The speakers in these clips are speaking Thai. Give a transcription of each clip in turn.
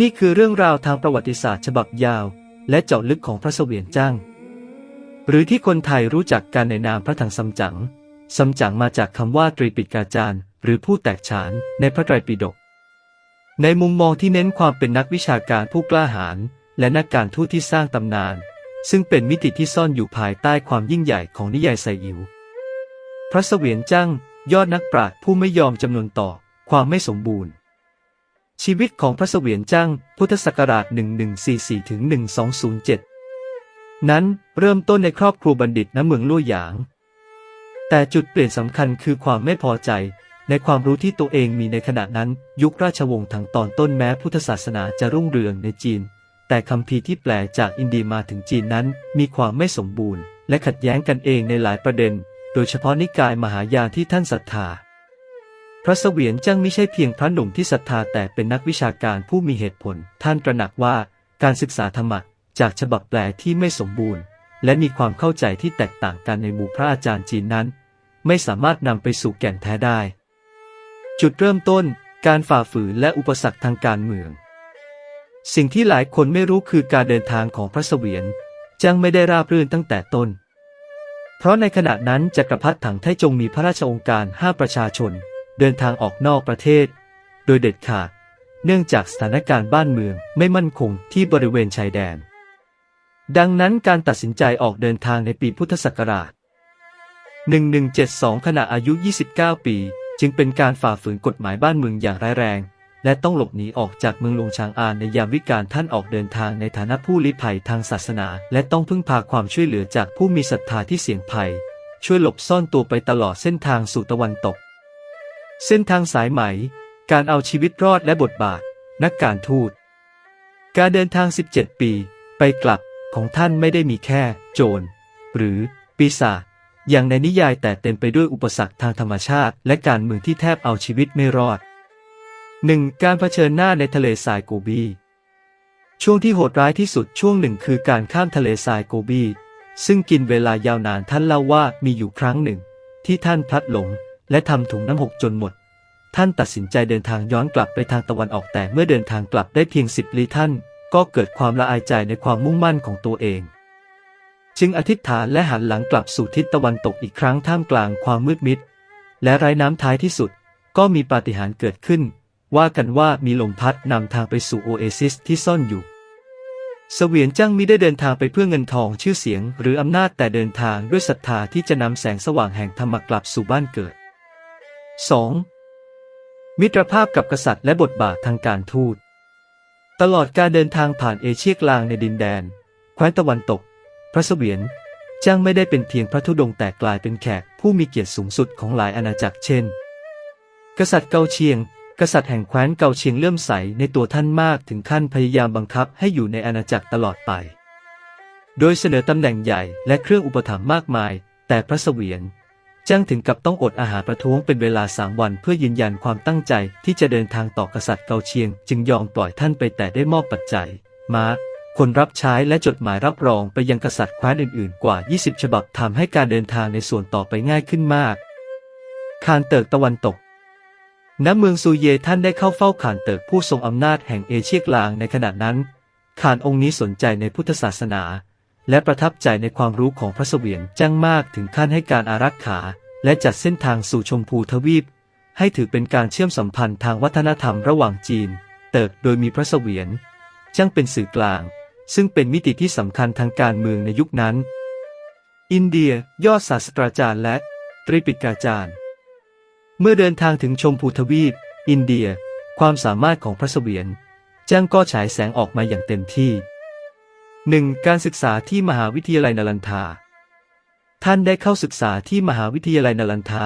นี่คือเรื่องราวทางประวัติศาสตร์ฉบับยาว และเจาะลึกของพระเสวียนจ้างหรือที่คนไทยรู้จักกันในนามพระถังซัมจั๋งซัมจั๋งมาจากคำว่าตรีปิฎกาจารย์ หรือผู้แตกฉานในพระไตรปิฎกในมุมมองที่เน้นความเป็นนักวิชาการผู้กล้าหาญและนักการทูตที่สร้างตำนาน ซึ่งเป็นมิติที่ซ่อนอยู่ภายใต้ความยิ่งใหญ่ของนิยายไซอิ๋วพระเสวียนจ้างยอดนักปราชญ์ผู้ไม่ยอมจำนวนต่อความไม่สมบูรณ์ ชีวิตของพระเสวียนจ้างพุทธศักราช 1144 ถึง 1207 นั้นเริ่มต้นในครอบครัวบัณฑิตณเมืองลู่หยาง แต่จุดเปลี่ยนสำคัญคือความไม่พอใจ ในความรู้ที่ตัวเองมีในขณะนั้นยุคราชวงศ์ทั้งตอนต้นแม้พุทธศาสนาจะรุ่งเรืองในจีน แต่คำพีที่แปลจากอินเดียมาถึงจีนนั้นมีความไม่สมบูรณ์ และขัดแย้งกันเองในหลายประเด็น โดยเฉพาะนิกายมหายานที่ท่านศรัทธา พระเสวียนจังไม่ใช่เพียงพระหนุ่มที่ศรัทธาแต่เป็นนักวิชาการผู้มีเหตุผล ท่านตระหนักว่าการศึกษาธรรมะจากฉบับแปลที่ไม่สมบูรณ์ และมีความเข้าใจที่แตกต่างกันในหมู่พระอาจารย์จีนนั้น ไม่สามารถนำไปสู่แก่นแท้ได้ จุดเริ่มต้น การฝ่าฝืนและอุปสรรคทางการเมือง สิ่งที่หลายคนไม่รู้คือการเดินทางของพระเสวียนจังไม่ได้ราบรื่นตั้งแต่ต้น เพราะในขณะนั้นจักรพรรดิถังไทจงมีพระราชองค์การห้าประชาชน เดินทางออกนอกประเทศ โดยเด็ดขาด เนื่องจากสถานการณ์บ้านเมืองไม่มั่นคงที่บริเวณชายแดน ดังนั้นการตัดสินใจออกเดินทางในปีพุทธศักราช 1172 ขณะอายุ 29 ปี จึงเป็นการฝ่าฝืนกฎหมายบ้านเมืองอย่างร้ายแรง และต้องหลบหนีออกจากเมืองหลวงชางอานในยามวิกาลท่านออกเดินทางในฐานะผู้ลี้ภัยทางศาสนา และต้องพึ่งพาความช่วยเหลือจากผู้มีศรัทธาที่เสี่ยงภัย ช่วยหลบซ่อนตัวไปตลอดเส้นทางสู่ตะวันตก เส้นทางสายไหม การเอาชีวิตรอดและบทบาท นักการทูต การเดินทาง 17 ปี ไปกลับของท่านไม่ได้มีแค่ โจร หรือ ปีศาจอย่างในนิยายแต่เต็มไปด้วยอุปสรรคทางธรรมชาติ และการเมืองที่แทบเอาชีวิตไม่รอด 1. การเผชิญหน้าในทะเลทรายโกบี ช่วงที่โหดร้ายที่สุดช่วงหนึ่งคือการข้ามทะเลทรายโกบี ซึ่งกินเวลายาวนานท่านเล่าว่ามีอยู่ครั้งหนึ่ง ที่ท่านพลัดหลง และทำถุงน้ำหกจนหมด ท่านตัดสินใจเดินทางย้อนกลับไปทางตะวันออกแต่เมื่อเดินทางกลับได้เพียงสิบลี้ท่าน ก็เกิดความละอายใจในความมุ่งมั่นของตัวเอง จึงอธิษฐานและหันหลังกลับสู่ทิศตะวันตกอีกครั้งท่ามกลางความมืดมิด และไร้น้ำท้ายที่สุด ก็มีปาฏิหาริย์เกิดขึ้น ว่ากันว่ามีลมพัดนำทางไปสู่โอเอซิสที่ซ่อนอยู่เสวียนจ้างมิได้เดินทางไปเพื่อเงินทองชื่อเสียง หรืออำนาจแต่เดินทางด้วยศรัทธาที่จะนำแสงสว่างแห่งธรรมกลับสู่บ้านเกิด 2. มิตรภาพกับกษัตริย์และบทบาททางการทูต ตลอดการเดินทางผ่านเอเชียกลางในดินแดน แคว้นตะวันตก พระเสวียนจ้างไม่ได้เป็นเพียงพระธุดงค์แต่กลายเป็นแขกผู้มีเกียรติสูงสุดของหลายอาณาจักรเช่น กษัตริย์เกาเชียง กษัตริย์แห่งแคว้นเกาเชียงเลื่อมใสในตัวท่านมากถึงขั้นพยายามบังคับให้อยู่ในอาณาจักรตลอดไป โดยเสนอตำแหน่งใหญ่และเครื่องอุปถัมภ์มากมาย แต่พระเสวียน จ้างถึงกับต้องอดอาหารประท้วงเป็นเวลาสามวัน เพื่อยืนยันความตั้งใจที่จะเดินทางต่อกษัตริย์เกาเชียง จึงยอมปล่อยท่านไปแต่ได้มอบปัจจัย มาคนรับใช้และจดหมายรับรองไปยังกษัตริย์แคว้นอื่นๆ กว่า 20 ฉบับทำให้การเดินทางในส่วนต่อไปง่ายขึ้นมาก คานเติกตะวันตก ณ เมืองซูเยท่านได้เข้าเฝ้าขานเติกผู้ทรงอำนาจแห่งเอเชียกลางในขณะนั้นขานองค์นี้สนใจในพุทธศาสนา และประทับใจในความรู้ของพระเสวียนจ้างมากถึงขั้นให้การอารักขา และจัดเส้นทางสู่ชมพูทวีป ให้ถือเป็นการเชื่อมสัมพันธ์ทางวัฒนธรรมระหว่างจีน เติกโดยมีพระเสวียนจ้างเป็นสื่อกลาง ซึ่งเป็นมิติที่สำคัญทางการเมืองในยุคนั้น อินเดียยอดศาสตราจารย์และตรีปิฎกาจารย์ เมื่อเดินทางถึงชมพูทวีป อินเดีย ความสามารถของพระเสวียนจ้างก็ฉายแสงออกมาอย่างเต็มที่ 1. การศึกษาที่มหาวิทยาลัยนาลันทา ท่านได้เข้าศึกษาที่มหาวิทยาลัยนาลันทา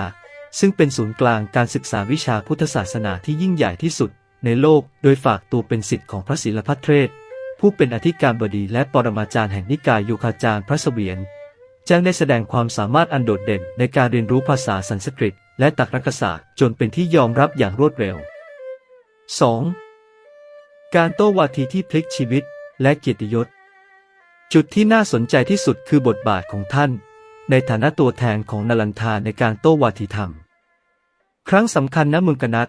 ซึ่งเป็นศูนย์กลางการศึกษาวิชาพุทธศาสนาที่ยิ่งใหญ่ที่สุด ในโลก โดยฝากตัวเป็นศิษย์ของพระศิลพัทเทรศผู้เป็นอธิการบดีและปรมาจารย์แห่งนิกายโยคาจารย์พระเสวียนจ้างได้แสดงความสามารถอันโดดเด่นในการเรียนรู้ภาษาสันสกฤต และตรรกศาสตร์จนเป็นที่ยอมรับอย่างรวดเร็ว 2. การโต้วาทีที่พลิกชีวิตและเกียรติยศ จุดที่น่าสนใจที่สุดคือบทบาทของท่าน ในฐานะตัวแทนของนลันทาในการโต้วาทีธรรม ครั้งสำคัญณเมืองกนัต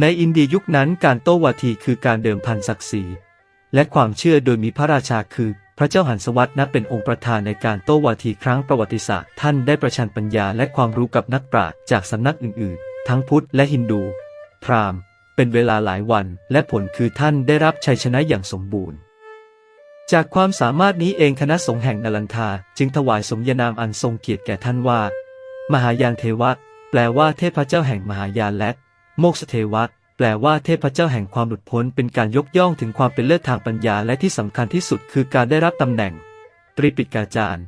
ในอินเดียยุคนั้นการโต้วาทีคือการเดิมพันศักดิ์ศรีและความเชื่อโดยมีพระราชาคือพระเจ้าหันสวัตนับเป็นองค์ประธานในการโต้วาทีครั้งประวัติศาสตร์ท่านได้ประชันปัญญาและความรู้กับนักปราชญ์จากสำนักอื่นๆ ทั้งพุทธและฮินดู พราหมณ์ เป็นเวลาหลายวัน และผลคือท่านได้รับชัยชนะอย่างสมบูรณ์ จากความสามารถนี้เองคณะสงฆ์แห่งนลันทาจึงถวายสมญานามอันทรงเกียรติแก่ท่านว่า มหายานเทวะ แปลว่าเทพเจ้าแห่งมหายานและ โมกษเทวะ แปลว่าเทพเจ้าแห่งความหลุดพ้นเป็นการยกย่องถึงความเป็นเลิศทางปัญญาและที่สำคัญที่สุดคือการได้รับตำแหน่ง ตรีปิฎกาจารย์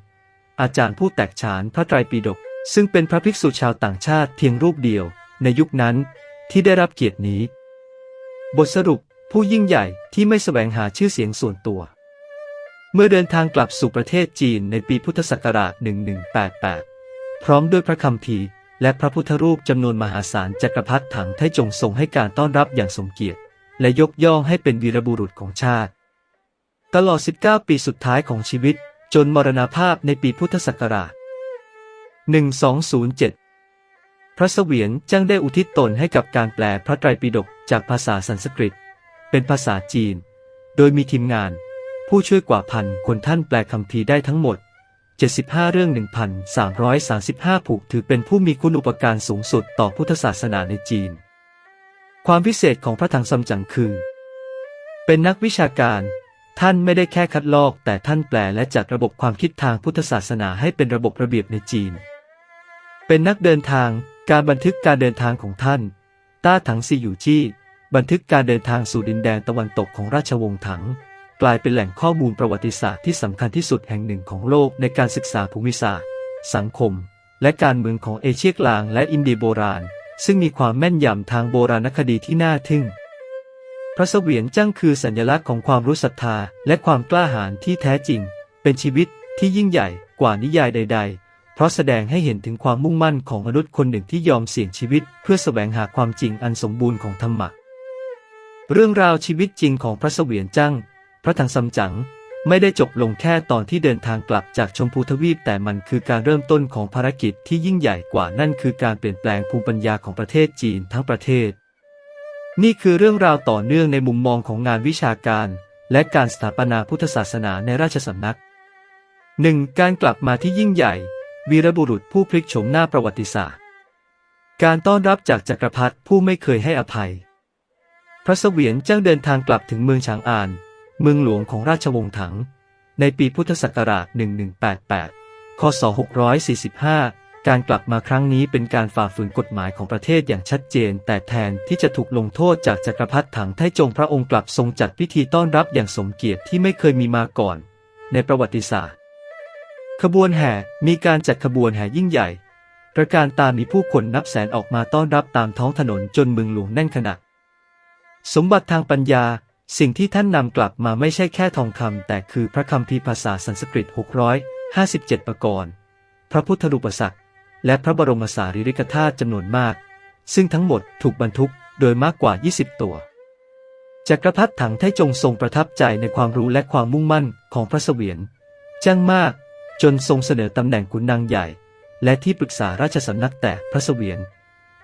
อาจารย์ผู้แตกฉานพระไตรปิฎกซึ่งเป็นพระภิกษุชาวต่างชาติเพียงรูปเดียว ในยุคนั้น ที่ได้รับเกียรตินี้ บทสรุปผู้ยิ่งใหญ่ที่ไม่แสวงหาชื่อเสียงส่วนตัว เมื่อเดินทางกลับสู่ประเทศจีนในปีพุทธศักราช 1188 พร้อมด้วยพระคัมภีร์และพระพุทธรูปจำนวนมหาศาลจักรพรรดิถังไทจงทรงให้การต้อนรับอย่างสมเกียรติ และยกย่องให้เป็นวีรบุรุษของชาติ ตลอด 19 ปีสุดท้ายของชีวิต จนมรณภาพในปีพุทธศักราช 1207 พระเสวียนจังได้อุทิศตนให้กับการแปลพระไตรปิฎกจากภาษาสันสกฤต เป็นภาษาจีน โดยมีทีมงาน ผู้ช่วยกว่าพันคนท่านแปลคำพีได้ทั้งหมด 75 เรื่อง 1,335 ผูกถือเป็นผู้มีคุณอุปการสูงสุดต่อพุทธศาสนาในจีน ความพิเศษของพระถังซัมจั๋งคือ เป็นนักวิชาการ ท่านไม่ได้แค่คัดลอก แต่ท่านแปลและจัดระบบความคิดทางพุทธศาสนาให้เป็นระบบระเบียบในจีน เป็นนักเดินทางการบันทึกการเดินทางของท่าน ต้าถังซีอยู่จี้ บันทึกการเดินทางสู่ดินแดนตะวันตกของราชวงศ์ถัง กลายเป็นแหล่งข้อมูลประวัติศาสตร์ที่สำคัญที่สุดแห่งหนึ่งของโลกในการศึกษาภูมิศาสตร์ สังคม และการเมืองของเอเชียกลางและอินเดียโบราณ ซึ่งมีความแม่นยำทางโบราณคดีที่น่าทึ่ง พระเสวียนจ้างคือสัญลักษณ์ของความรู้ศรัทธาและความกล้าหาญที่แท้จริง เป็นชีวิตที่ยิ่งใหญ่กว่านิยายใดๆเพราะแสดงให้เห็นถึงความมุ่งมั่นของมนุษย์คนหนึ่งที่ยอมเสี่ยงชีวิต เพื่อแสวงหาความจริงอันสมบูรณ์ของธรรมะ เรื่องราวชีวิตจริงของพระเสวียนจ้าง ระถังซัมจั๋งไม่ได้จบลงแค่ตอนที่เดินทางกลับจากชมพูทวีปแต่มันคือการเริ่มต้นของภารกิจที่ยิ่งใหญ่กว่านั่นคือการเปลี่ยนแปลงภูมิปัญญาของประเทศจีนทั้งประเทศ นี่คือเรื่องราวต่อเนื่องในมุมมองของงานวิชาการ และการสถาปนาพุทธศาสนาในราชสำนัก 1. การกลับมาที่ยิ่งใหญ่ วีรบุรุษผู้พลิกโฉมหน้าประวัติศาสตร์ การต้อนรับจากจักรพรรดิผู้ไม่เคยให้อภัย พระเสวียนจ้างเดินทางกลับถึงเมืองฉางอาน เมืองหลวงของราชวงศ์ถัง ในปีพุทธศักราช 1188 คศ 645 การกลับมาครั้งนี้เป็นการฝ่าฝืนกฎหมายของประเทศอย่างชัดเจน แต่แทนที่จะถูกลงโทษจากจักรพรรดิถังไทจงพระองค์กลับทรงจัดพิธีต้อนรับอย่างสมเกียรติที่ไม่เคยมีมาก่อน ในประวัติศาสตร์ ขบวนแห่มีการจัดขบวนแห่ยิ่งใหญ่ประการตามมีผู้คนนับแสนออกมาต้อนรับตามท้องถนนจนเมืองหลวงแน่นขนาดสมบัติทางปัญญา สิ่งที่ท่านนำกลับมาไม่ใช่แค่ทองคำแต่คือพระคัมภีภาษาสันสกฤต 657 ประกรณ์ พระพุทธรูปศักดิ์และพระบรมสารีริกธาตุจำนวนมาก ซึ่งทั้งหมดถูกบรรทุกโดยมากกว่า 20 ตัว จักรพรรดิถังไทจงทรงประทับใจในความรู้และความมุ่งมั่นของพระเสวียนจ้างมากจนทรงเสนอตำแหน่งขุนนางใหญ่ และที่ปรึกษาราชสำนักแต่พระเสวียน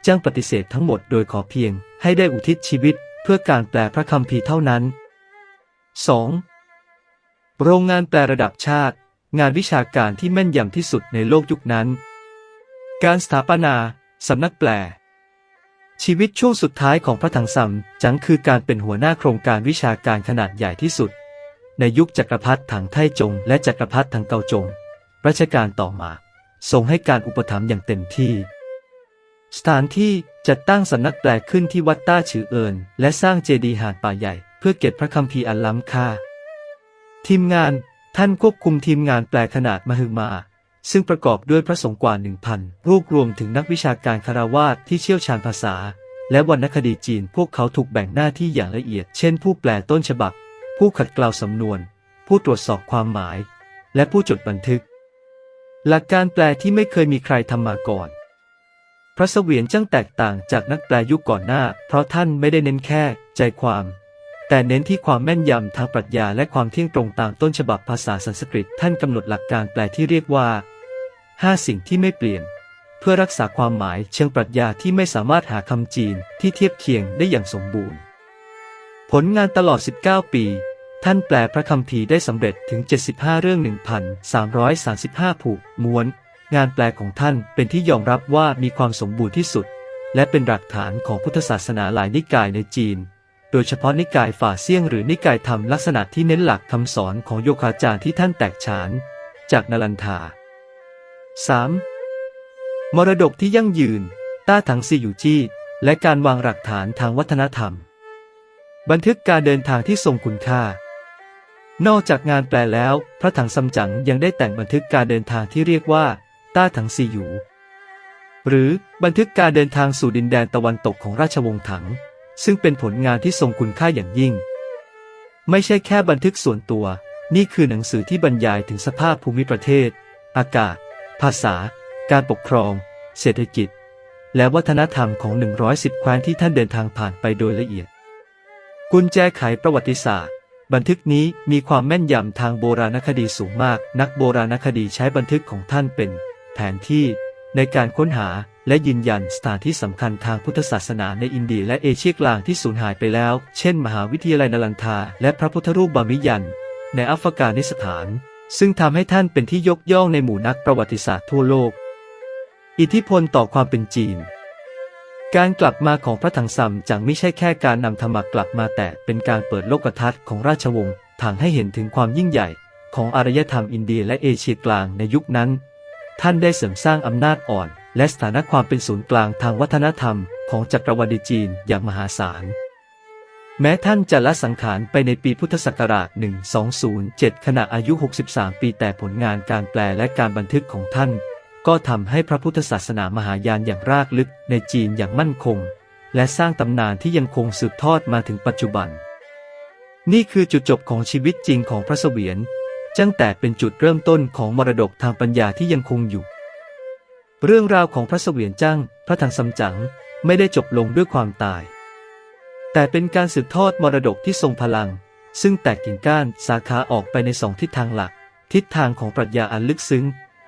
จ้างปฏิเสธทั้งหมดโดยขอเพียงให้ได้อุทิศชีวิต เพื่อการแปลพระคัมภีร์เท่านั้น 2. โรงงานแปลระดับชาติ งานวิชาการที่แม่นยำที่สุดในโลกยุคนั้น การสถาปนาสำนักแปล ชีวิตช่วงสุดท้ายของพระถังซัมจังคือการเป็นหัวหน้าโครงการวิชาการขนาดใหญ่ที่สุด ในยุคจักรพรรดิถังไทจง และจักรพรรดิถังเกาจงรัชกาลต่อมาทรงให้การอุปถัมภ์อย่างเต็มที่ สถานที่จัดตั้งสำนักแปลขึ้นที่วัดต้าฉือเอิน และสร้างเจดีย์หาดป่าใหญ่ เพื่อเก็บพระคัมภีร์อันล้ำค่า ทีมงานท่านควบคุมทีมงานแปลขนาดมหึมา ซึ่งประกอบด้วยพระสงฆ์กว่าหนึ่งพันรวบรวมถึงนักวิชาการคารวาสที่เชี่ยวชาญภาษา และวรรณคดีจีนพวกเขาถูกแบ่งหน้าที่อย่างละเอียด เช่น ผู้แปลต้นฉบับ ผู้ขัดเกลาสำนวน ผู้ตรวจสอบความหมาย และผู้จดบันทึก หลักการแปลที่ไม่เคยมีใครทำมาก่อน ระเสวียนจ้างแตกต่างจากนักแปลยุคก่อนหน้า เพราะท่านไม่ได้เน้นแค่ใจความ แต่เน้นที่ความแม่นยำทางปรัชญาและความเที่ยงตรงตามต้นฉบับภาษาสันสกฤต ท่านกำหนดหลักการแปลที่เรียกว่า 5 สิ่งที่ไม่เปลี่ยน เพื่อรักษาความหมายเชิงปรัชญาที่ไม่สามารถหาคำจีนที่เทียบเคียงได้อย่างสมบูรณ์ ผลงานตลอด 19 ปีท่านแปลพระคัมภีร์ได้สำเร็จถึง 75 เรื่อง 1,335 ผูกม้วน งานแปลของท่านเป็นที่ยอมรับว่ามีความสมบูรณ์ที่สุด และเป็นหลักฐานของพุทธศาสนาหลายนิกายในจีน โดยเฉพาะนิกายฝ่าเซี่ยงหรือนิกายธรรมลักษณะที่เน้นหลักคำสอนของโยคาจารย์ที่ท่านแตกฉาน จากนลันทา 3. มรดกที่ยั่งยืน ต้าถังซีอยู่จี้ และการวางหลักฐานทางวัฒนธรรม บันทึกการเดินทางที่ทรงคุณค่านอกจากงานแปลแล้ว พระถังซัมจั๋งยังได้แต่งบันทึกการเดินทางที่เรียกว่า ต้าถังซีอยู่ หรือบันทึกการเดินทางสู่ดินแดนตะวันตกของราชวงศ์ถัง ซึ่งเป็นผลงานที่ทรงคุณค่าอย่างยิ่ง ไม่ใช่แค่บันทึกส่วนตัว นี่คือหนังสือที่บรรยายถึงสภาพภูมิประเทศ อากาศ ภาษา การปกครอง เศรษฐกิจ และวัฒนธรรมของ 110 แคว้นที่ท่านเดินทางผ่านไปโดยละเอียด กุญแจไขประวัติศาสตร์บันทึกนี้มีความแม่นยำทางโบราณคดีสูงมาก นักโบราณคดีใช้บันทึกของท่านเป็น แผนที่ในการค้นหาและยืนยันสถานที่สำคัญทางพุทธศาสนาในอินเดียและเอเชียกลางที่สูญหายไปแล้ว เช่น มหาวิทยาลัยนลันทา และพระพุทธรูปบามิยัน ในอัฟกานิสถาน ซึ่งทำให้ท่านเป็นที่ยกย่องในหมู่นักประวัติศาสตร์ทั่วโลก อิทธิพลต่อความเป็นจีน การกลับมาของพระถังซัมจังไม่ใช่แค่การนำธรรมะกลับมาแต่เป็นการเปิดโลกทัศน์ของราชวงศ์ถังให้เห็นถึงความยิ่งใหญ่ ของอารยธรรมอินเดียและเอเชียกลางในยุคนั้น ท่านได้เสริมสร้างอำนาจอ่อน และสถานะความเป็นศูนย์กลางทางวัฒนธรรมของจักรวรรดิจีนอย่างมหาศาล แม้ท่านจะละสังขารไปในปีพุทธศักราช 1207 ขณะอายุ 63 ปีแต่ผลงานการแปลและการบันทึกของท่าน ก็ทำให้พระพุทธศาสนามหายานอย่างรากลึกในจีนอย่างมั่นคง และสร้างตำนานที่ยังคงสืบทอดมาถึงปัจจุบัน นี่คือจุดจบของชีวิตจริงของพระเสวียน จังแต่เป็นจุดเริ่มต้นของมรดกทางปัญญาที่ยังคงอยู่ เรื่องราวของพระเสวียนจังพระถังซัมจั๋งไม่ได้จบลงด้วยความตาย แต่เป็นการสืบทอดมรดกที่ทรงพลัง ซึ่งแตกกิ่งก้านสาขาออกไปในสองทิศทางหลัก ทิศทางของปรัชญาอันลึกซึ้ง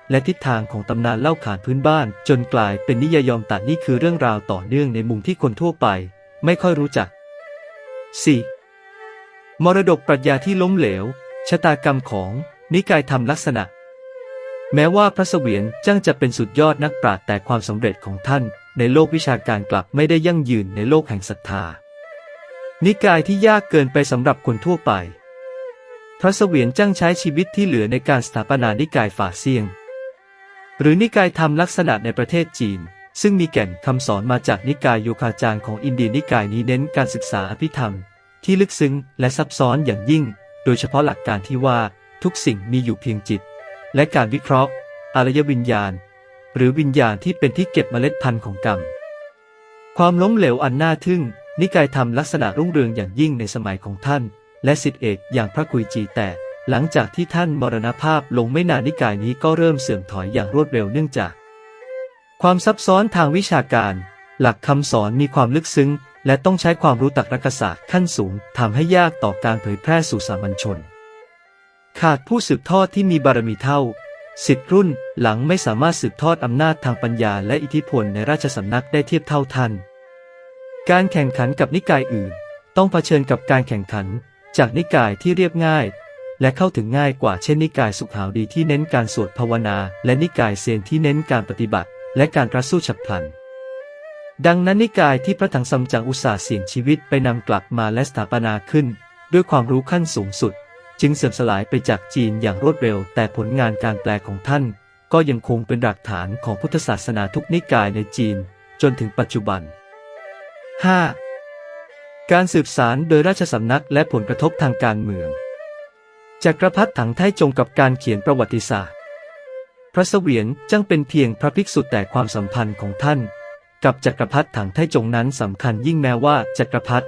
และทิศทางของตำนานเล่าขานพื้นบ้าน จนกลายเป็นนิยายอมตัดนี่คือเรื่องราวต่อเนื่องในมุมที่คนทั่วไป ไม่ค่อยรู้จัก 4. มรดกปรัชญาที่ล้มเหลว ชะตากรรมของนิกายธรรมลักษณะ แม้ว่าพระเสวียนจังจะเป็นสุดยอดนักปราชญ์แต่ความสำเร็จของท่าน ในโลกวิชาการกลับไม่ได้ยั่งยืนในโลกแห่งศรัทธา นิกายที่ยากเกินไปสำหรับคนทั่วไป พระเสวียนจังใช้ชีวิตที่เหลือในการสถาปนานิกายฝ่าเซียง หรือนิกายธรรมลักษณะในประเทศจีนซึ่งมีแก่นคำสอนมาจากนิกายโยคาจารย์ของอินเดียนิกายนี้เน้นการศึกษาอภิธรรม ที่ลึกซึ้งและซับซ้อนอย่างยิ่ง โดยเฉพาะหลักการที่ว่าทุกสิ่งมีอยู่เพียงจิต และการวิเคราะห์ อารยวิญญาณ หรือวิญญาณที่เป็นที่เก็บเมล็ดพันธุ์ของกรรม ความล้มเหลวอันน่าทึ่ง นิกายธรรมลักษณะรุ่งเรืองอย่างยิ่งในสมัยของท่าน และสิทธิเอกอย่างพระคุยจีแต่ หลังจากที่ท่านมรณภาพลงไม่นานนิกายนี้ก็เริ่มเสื่อมถอยอย่างรวดเร็วเนื่องจาก ความซับซ้อนทางวิชาการ หลักคำสอนมีความลึกซึ้ง และต้องใช้ความรู้ตรรกศาสตร์ขั้นสูงทำให้ยากต่อการเผยแพร่สู่สามัญชน ขาดผู้สืบทอดที่มีบารมีเท่าสิทธิรุ่นหลังไม่สามารถสืบทอดอำนาจทางปัญญาและอิทธิพลในราชสำนักได้เทียบเท่าท่าน การแข่งขันกับนิกายอื่น ต้องเผชิญกับการแข่งขัน จากนิกายที่เรียบง่าย และเข้าถึงง่ายกว่าเช่นนิกายสุขาวดีที่เน้นการสวดภาวนา และนิกายเซนที่เน้นการปฏิบัติ และการกรัสู้ฉับพลัน ดังนั้นนิกายที่พระถังซัมจั๋งอุตสาห์เสี่ยงชีวิตไปนำกลับมาและสถาปนาขึ้น ด้วยความรู้ขั้นสูงสุด จึงเสื่อมสลายไปจากจีนอย่างรวดเร็ว แต่ผลงานการแปลของท่าน ก็ยังคงเป็นหลักฐานของพุทธศาสนาทุกนิกายในจีน จนถึงปัจจุบัน 5. การสืบสารโดยราชสำนักและผลกระทบทางการเมืองจักรพรรดิถังไทจงกับการเขียนประวัติศาสตร์ พระเสวียนจังเป็นเพียงพระภิกษุแต่ความสัมพันธ์ของท่าน กับจักรพรรดิถังไทจงนั้นสำคัญยิ่งแม้ว่าจักรพรรดิ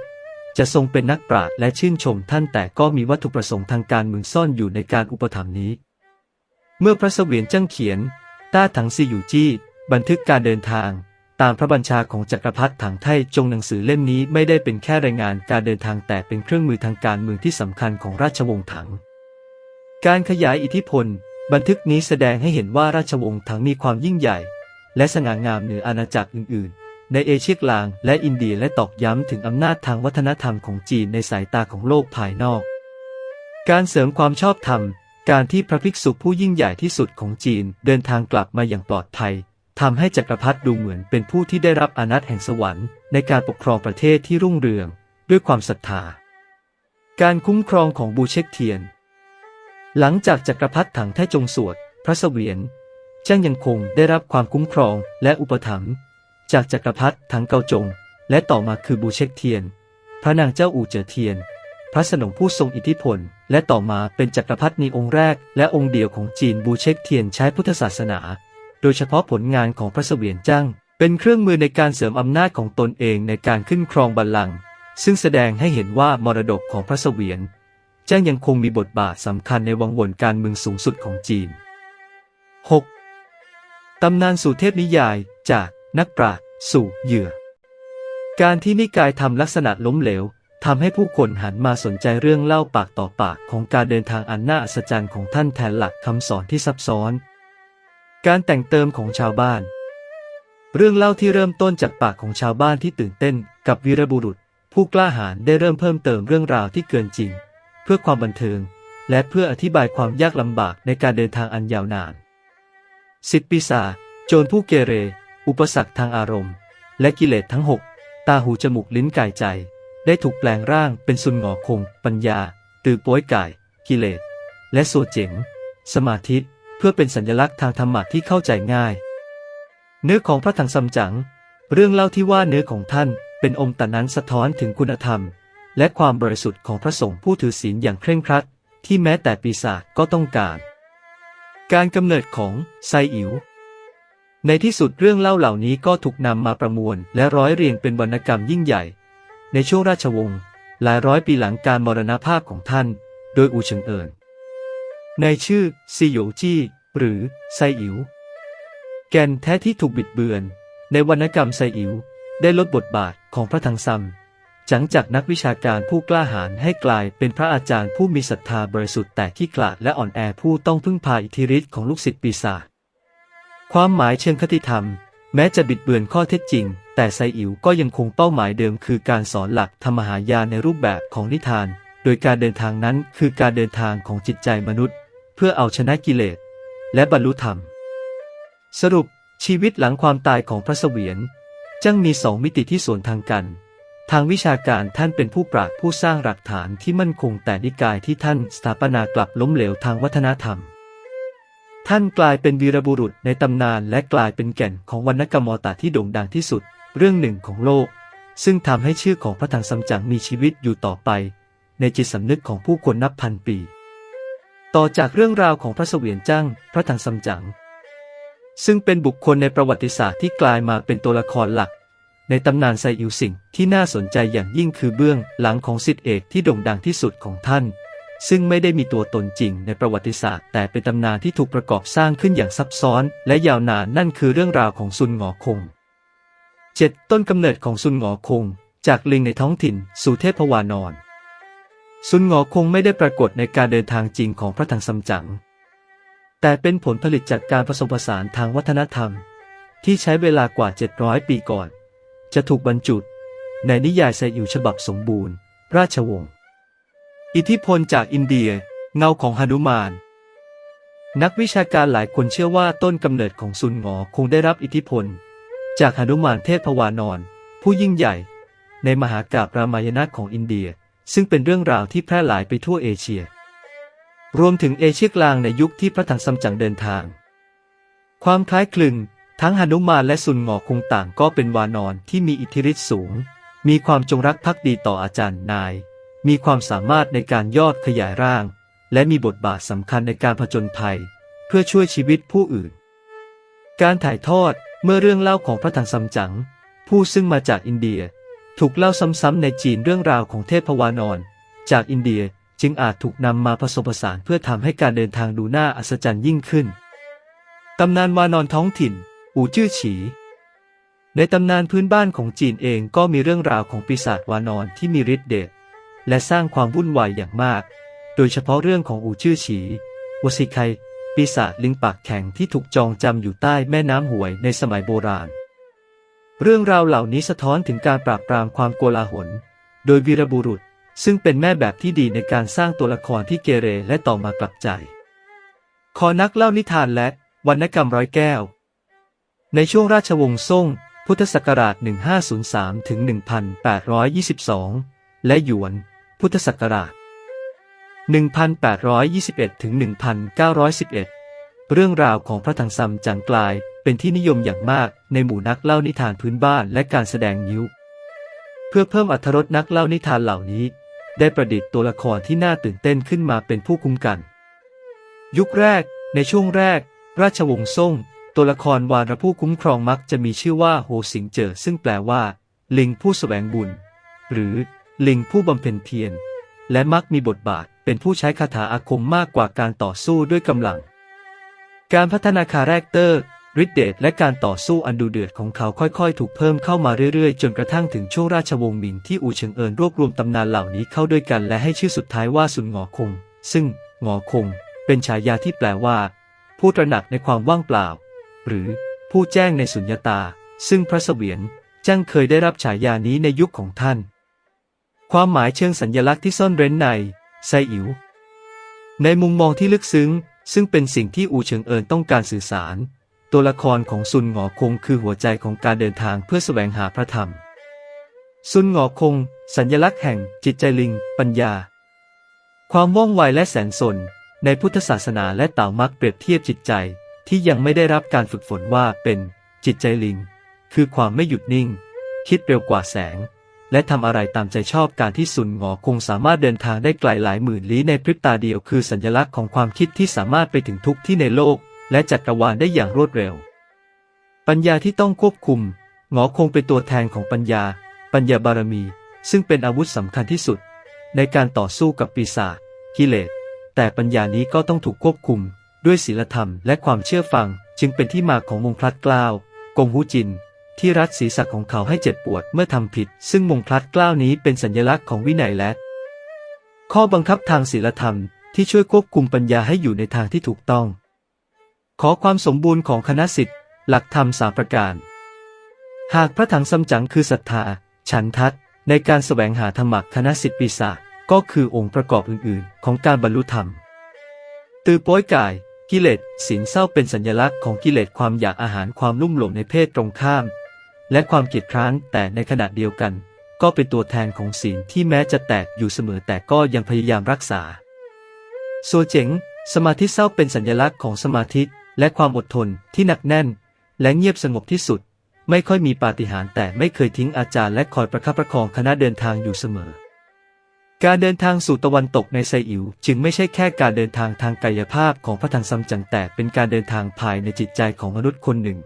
จะทรงเป็นนักปราชญ์และชื่นชมท่านแต่ก็มีวัตถุประสงค์ทางการเมืองซ่อนอยู่ในการอุปถัมภ์นี้ เมื่อพระเสวียนจังเขียน ต้าถังซีอยู่จี้ บันทึกการเดินทาง ตามพระบัญชาของจักรพรรดิถังไทจงหนังสือเล่มนี้ไม่ได้เป็นแค่รายงานการเดินทางแต่เป็นเครื่องมือทางการเมืองที่สำคัญของราชวงศ์ถัง การขยายอิทธิพล บันทึกนี้แสดงให้เห็นว่าราชวงศ์ถังมีความยิ่งใหญ่ และสง่างามเหนืออาณาจักรอื่น ๆ ในเอเชียกลางและอินเดียและตอกย้ำถึงอำนาจทางวัฒนธรรมของจีนในสายตาของโลกภายนอก การเสริมความชอบธรรม การที่พระภิกษุผู้ยิ่งใหญ่ที่สุดของจีนเดินทางกลับมาอย่างปลอดภัยทำให้จักรพรรดิดูเหมือนเป็นผู้ที่ได้รับอานัตแห่งสวรรค์ในการปกครองประเทศที่รุ่งเรือง ด้วยความศรัทธา การคุ้มครองของบูเชกเทียน หลังจากจักรพรรดิถังแท้จงสวด พระเสวียน จ้างยังคงได้รับความคุ้มครองและอุปถัมภ์จากจักรพรรดิถังเกาจง และต่อมาคือบูเช็กเทียน พระนางเจ้าอู่เจ๋อเทียน พระสนมผู้ทรงอิทธิพล และต่อมาเป็นจักรพรรดินีองค์แรก และองค์เดียวของจีนบูเช็กเทียนใช้พุทธศาสนา โดยเฉพาะผลงานของพระเสวียนจ้างเป็นเครื่องมือในการเสริมอำนาจของตนเองในการขึ้นครองบัลลังก์ซึ่งแสดงให้เห็นว่ามรดกของพระเสวียนจ้างยังคงมีบทบาทสำคัญในวังวนการเมืองสูงสุดของจีน 6. ตำนานสู่เทพนิยายจากนักปราชญ์สู่เหยื่อ การที่นิกายทำลักษณะล้มเหลวทำให้ผู้คนหันมาสนใจเรื่องเล่าปากต่อปากของการเดินทางอันน่าอัศจรรย์ของท่านแทนหลักคำสอนที่ซับซ้อน การแต่งเติมของชาวบ้าน เรื่องเล่าที่เริ่มต้นจากปากของชาวบ้านที่ตื่นเต้น กับวีรบุรุษ ผู้กล้าหาญได้เริ่มเพิ่มเติมเรื่องราวที่เกินจริง เพื่อความบันเทิง และเพื่ออธิบายความยากลำบากในการเดินทางอันยาวนาน สิทธิปีศาจโจรผู้เกเร อุปสรรคทางอารมณ์ และกิเลสทั้งหกตาหูจมูกลิ้นกายใจ ได้ถูกแปลงร่างเป็นสุนหงอคง ปัญญาตือป้ยกาย กิเลส และโซเจ๋ง สมาธิเพื่อเป็นสัญลักษณ์ทางธรรมะที่เข้าใจง่าย เนื้อของพระถังซัมจั๋งเรื่องเล่าที่ว่าเนื้อของท่านเป็นองค์ตานั้นสะท้อนถึงคุณธรรม และความบริสุทธิ์ของพระสงฆ์ผู้ถือศีลอย่างเคร่งครัด ที่แม้แต่ปีศาจก็ต้องการ การกำเนิดของไซอิ๋วในที่สุดเรื่องเล่าเหล่านี้ก็ถูกนำมาประมวล และร้อยเรียงเป็นวรรณกรรมยิ่งใหญ่ ในช่วงราชวงศ์หลายร้อยปีหลังการมรณภาพของท่าน โดยอูเฉิงเอินในชื่อซีโยจี้หรือไซอิ๋วแกนแท้ที่ถูกบิดเบือน ในวรรณกรรมไซอิ๋วได้ลดบทบาทของพระทังซัม จังจากนักวิชาการผู้กล้าหาญให้กลายเป็นพระอาจารย์ผู้มีศรัทธาบริสุทธิ์แต่ขี้กลาดและอ่อนแอผู้ต้องพึ่งพาอิทธิฤทธิ์ของลูกศิษย์ปีศาจความหมายเชิงคติธรรม แม้จะบิดเบือนข้อเท็จจริง แต่ไซอิ๋วก็ยังคงเป้าหมายเดิมคือการสอนหลักธรรมหายาในรูปแบบของนิทาน โดยการเดินทางนั้นคือการเดินทางของจิตใจมนุษย์ เพื่อเอาชนะกิเลส และบรรลุธรรม สรุปชีวิตหลังความตายของพระเสวียนจังมีสองมิติที่สวนทางกัน ทางวิชาการท่านเป็นผู้ปราดผู้สร้างหลักฐานที่มั่นคงแต่นิกายที่ท่านสถาปนากลับล้มเหลวทางวัฒนธรรม ท่านกลายเป็นวีรบุรุษในตำนานและกลายเป็นแก่นของวรรณกรรมอตาที่โด่งดังที่สุด เรื่องหนึ่งของโลก ซึ่งทำให้ชื่อของพระถังซัมจั๋งมีชีวิตอยู่ต่อไป ในจิตสำนึกของผู้คนนับพันปี ต่อจากเรื่องราวของพระเสวียนจ้างพระถังซัมจั๋งซึ่งเป็นบุคคลในประวัติศาสตร์ที่กลายมาเป็นตัวละครหลัก ในตำนานไซอิวสิงที่น่าสนใจอย่างยิ่งคือเบื้องหลังของสิทธิเอกที่โด่งดังที่สุดของท่าน ซึ่งไม่ได้มีตัวตนจริงในประวัติศาสตร์ แต่เป็นตำนานที่ถูกประกอบสร้างขึ้นอย่างซับซ้อน และยาวนานนั่นคือเรื่องราวของซุนหงอคง 7. ต้นกำเนิดของซุนหงอคง จากลิงในท้องถิ่น สู่เทพวานอนซุนหงอคงไม่ได้ปรากฏในการเดินทางจริงของพระถังซัมจั๋งแต่เป็นผลผลิตจากการผสมผสานทางวัฒนธรรม ที่ใช้เวลากว่า 700 ปีก่อน จะถูกบรรจุในนิยายไซอิวฉบับสมบูรณ์ ราชวงศ์ อิทธิพลจากอินเดีย เงาของฮนุมาน นักวิชาการหลายคนเชื่อว่าต้นกำเนิดของซุนหงอคงได้รับอิทธิพล จากหนุมานเทพวานอนผู้ยิ่งใหญ่ ในมหากาพย์รามายณะของอินเดีย ซึ่งเป็นเรื่องราวที่แพร่หลายไปทั่วเอเชีย รวมถึงเอเชียกลางในยุคที่พระถังซัมจั๋งเดินทาง ความคล้ายคลึง ทั้งหนุมานและซุนหงอคงต่างก็เป็นวานอนที่มีอิทธิฤทธิ์สูง มีความจงรักภักดีต่ออาจารย์นาย มีความสามารถในการยอดขยายร่าง และมีบทบาทสำคัญในการผจญภัย เพื่อช่วยชีวิตผู้อื่น การถ่ายทอดเมื่อเรื่องเล่าของพระถังซัมจั๋งผู้ซึ่งมาจากอินเดีย ถูกเล่าซ้ำๆในจีนเรื่องราวของเทพวานอนจากอินเดียจึงอาจถูกนำมาผสมผสานเพื่อทำให้การเดินทางดูน่าอัศจรรย์ยิ่งขึ้น ตำนานวานอนท้องถิ่น อูจื้อฉี ในตำนานพื้นบ้านของจีนเองก็มีเรื่องราวของปีศาจวานอนที่มีฤทธิ์เดชและสร้างความวุ่นวายอย่างมาก โดยเฉพาะเรื่องของอูจื้อฉีวสิไคปปีศาจลิงปากแข็งที่ถูกจองจำอยู่ใต้แม่น้ำห่วยในสมัยโบราณ เรื่องราวเหล่านี้สะท้อนถึงการปราบปรามความโกลาหล โดยวีรบุรุษซึ่งเป็นแม่แบบที่ดีในการสร้างตัวละครที่เกเรและต่อมากลับใจคอนักเล่านิทานและวรรณกรรมร้อยแก้ว ในช่วงราชวงศ์ซ่ง พุทธศักราช 1503 ถึง 1822 และหยวน พุทธศักราช 1821 ถึง 1911 เรื่องราวของพระถังซัมจังกลายเป็นที่นิยมอย่างมากในหมู่นักเล่านิทานพื้นบ้านและการแสดงนิ้ว เพื่อเพิ่มอรรถรสนักเล่านิทานเหล่านี้ ได้ประดิษฐ์ตัวละครที่น่าตื่นเต้นขึ้นมาเป็นผู้คุ้มกัน ยุคแรก ในช่วงแรก ราชวงศ์ซ่ง ตัวละครวานผู้คุ้มครองมักจะมีชื่อว่าโฮสิงเจอซึ่งแปลว่า ลิงผู้สแสวงบุญ หรือ ลิงผู้บำเพ็ญเพียรและมักมีบทบาทเป็นผู้ใช้คาถาอาคมมากกว่าการต่อสู้ด้วยกำลัง การพัฒนาคาแรคเตอร์ฤทธิเดชและการต่อสู้อันดูเดือดของเขาค่อยๆ ถูกเพิ่มเข้ามาเรื่อยๆ จนกระทั่งถึงช่วงราชวงศ์หมิงที่อู่เฉิงเอินรวบรวมตำนานเหล่านี้เข้าด้วยกันและให้ชื่อสุดท้ายว่าซุนหงอคง ซึ่งหงอคง เป็นฉายาที่แปลว่า ผู้ตระหนักในความว่างเปล่า หรือผู้แจ้งในสุญญตา ซึ่งพระเสวียนจ้างเคยได้รับฉายานี้ในยุคของท่าน ความหมายเชิงสัญญลักษณ์ที่ซ่อนเร้นในไซอิ๋วในมุมมองที่ลึกซึ้ง ซึ่งเป็นสิ่งที่อูเฉิงเอินต้องการสื่อสาร ตัวละครของซุนหงอคงคือหัวใจของการเดินทางเพื่อแสวงหาพระธรรม ซุนหงอคง สัญลักษณ์แห่งจิตใจลิง ปัญญา ความว่องไวและแสนสนในพุทธศาสนาและเต่ามักเปรียบเทียบจิตใจ ที่ยังไม่ได้รับการฝึกฝนว่าเป็นจิตใจลิง คือความไม่หยุดนิ่ง คิดเร็วกว่าแสง และทำอะไรตามใจชอบการที่สุนหงอคงสามารถเดินทางได้ไกลหลายหมื่นลี้ในพริบตาเดียวคือสัญลักษณ์ของความคิดที่สามารถไปถึงทุกที่ในโลก และจักรวาลได้อย่างรวดเร็ว ปัญญาที่ต้องควบคุมหงอคงเป็นตัวแทนของปัญญา ปัญญาบารมี ซึ่งเป็นอาวุธสำคัญที่สุด ในการต่อสู้กับปีศาจกิเลสแต่ปัญญานี้ก็ต้องถูกควบคุม ด้วยศีลธรรมและความเชื่อฟังจึงเป็นที่มาของมงพลัดกล้าวกงหูจิน ที่รัดศีรษะของเขาให้เจ็บปวดเมื่อทำผิด ซึ่งมงพลัดกล้าวนี้เป็นสัญลักษณ์ของวินัยและ ข้อบังคับทางศีลธรรมที่ช่วยควบคุมปัญญาให้อยู่ในทางที่ถูกต้อง ขอความสมบูรณ์ของคณะสิทธิ์หลักธรรมสามประการ หากพระถังซัมจั๋งคือศรัทธา ฉันทัดในการแสวงหาธรรมะคณะสิทธิปีศาจก็คือองค์ประกอบอื่น ๆ ของการบรรลุธรรม ตือป้ยกาย กิเลสสินเศร้าเป็นสัญลักษณ์ของกิเลสความอยากอาหารความลุ่มหลงในเพศตรงข้าม และความเกลียดคร้านแต่ในขณะเดียวกัน ก็เป็นตัวแทนของศีลที่แม้จะแตกอยู่เสมอแต่ก็ยังพยายามรักษาโซเจ๋ง สมาธิเศร้าเป็นสัญลักษณ์ของสมาธิและความอดทนที่หนักแน่น และเงียบสงบที่สุด ไม่ค่อยมีปาฏิหาริย์แต่ไม่เคยทิ้งอาจารย์และคอยประคับประคองคณะเดินทางอยู่เสมอ การเดินทางสู่ตะวันตกในไซอิ๋วจึงไม่ใช่แค่การเดินทางทางกายภาพของพระถังซัมจั๋งแต่เป็นการเดินทางภายในจิตใจของมนุษย์คนหนึ่ง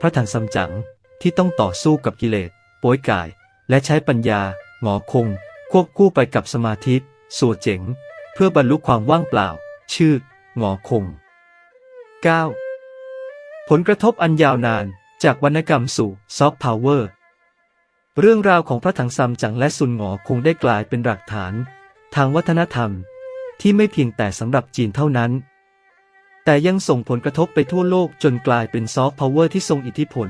พระถังซัมจั๋งที่ต้องต่อสู้กับกิเลสโป้ยกาย และใช้ปัญญาหงอคง ควบคู่ไปกับสมาธิสัวเจ๋ง เพื่อบรรลุความว่างเปล่า ชื่อหงอคง 9. ผลกระทบอันยาวนานจากวรรณกรรมสู่ซอฟต์พาวเวอร์ เรื่องราวของพระถังซัมจั๋งและซุนหงอคงได้กลายเป็นหลักฐาน ทางวัฒนธรรม ที่ไม่เพียงแต่สำหรับจีนเท่านั้น แต่ยังส่งผลกระทบไปทั่วโลกจนกลายเป็นซอฟต์พาวเวอร์ที่ทรงอิทธิพล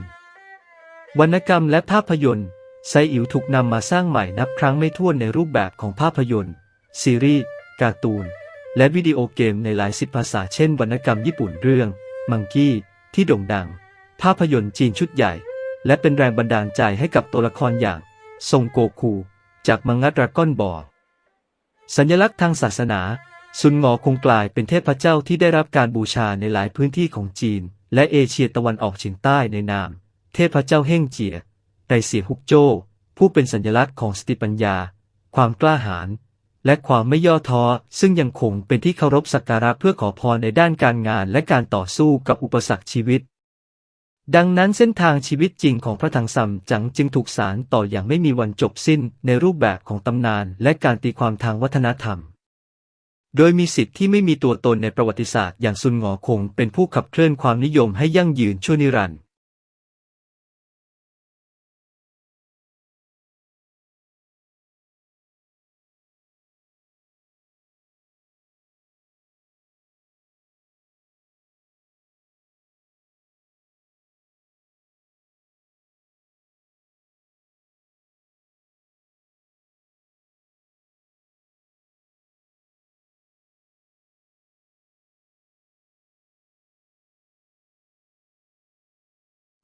วรรณกรรมและภาพยนตร์ไซอิ๋วถูกนำมาสร้างใหม่นับครั้งไม่ถ้วนในรูปแบบของภาพยนตร์ ซีรีส์การ์ตูน และวิดีโอเกมในหลายสิบภาษาเช่นวรรณกรรมญี่ปุ่นเรื่อง มังกี้ที่โด่งดัง ภาพยนตร์จีนชุดใหญ่ และเป็นแรงบันดาลใจให้กับตัวละครอย่างซงโกคู จากมังงะดราก้อนบอลสัญลักษณ์ทางศาสนา ซุนหงอคงกลายเป็นเทพเจ้าที่ได้รับการบูชาในหลายพื้นที่ของจีน และเอเชียตะวันออกเฉียงใต้ในนาม เทพเจ้าเฮ่งเจียไดเสียฮุกโจ้ผู้เป็นสัญลักษณ์ของสติปัญญา ความกล้าหาญและความไม่ย่อท้อ ซึ่งยังคงเป็นที่เคารพสักการะเพื่อขอพรในด้านการงานและการต่อสู้กับอุปสรรคชีวิต ดังนั้นเส้นทางชีวิตจริงของพระถังซัมจั๋งจึงถูกสารต่ออย่างไม่มีวันจบสิ้นในรูปแบบของตำนานและการตีความทางวัฒนธรรม โดยมีสิทธิ์ที่ไม่มีตัวตนในประวัติศาสตร์อย่างซุนหงอคงเป็นผู้ขับเคลื่อนความนิยมให้ยั่งยืนชั่วนิรันดร์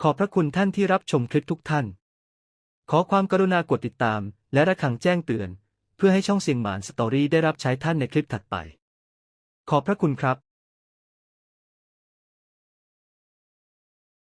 ขอบพระคุณท่านที่รับชมคลิปทุกท่าน ขอความกรุณากดติดตาม และระฆังแจ้งเตือน เพื่อให้ช่องเสียงหมานสตอรี่ได้รับใช้ท่านในคลิปถัดไป ขอบพระคุณครับ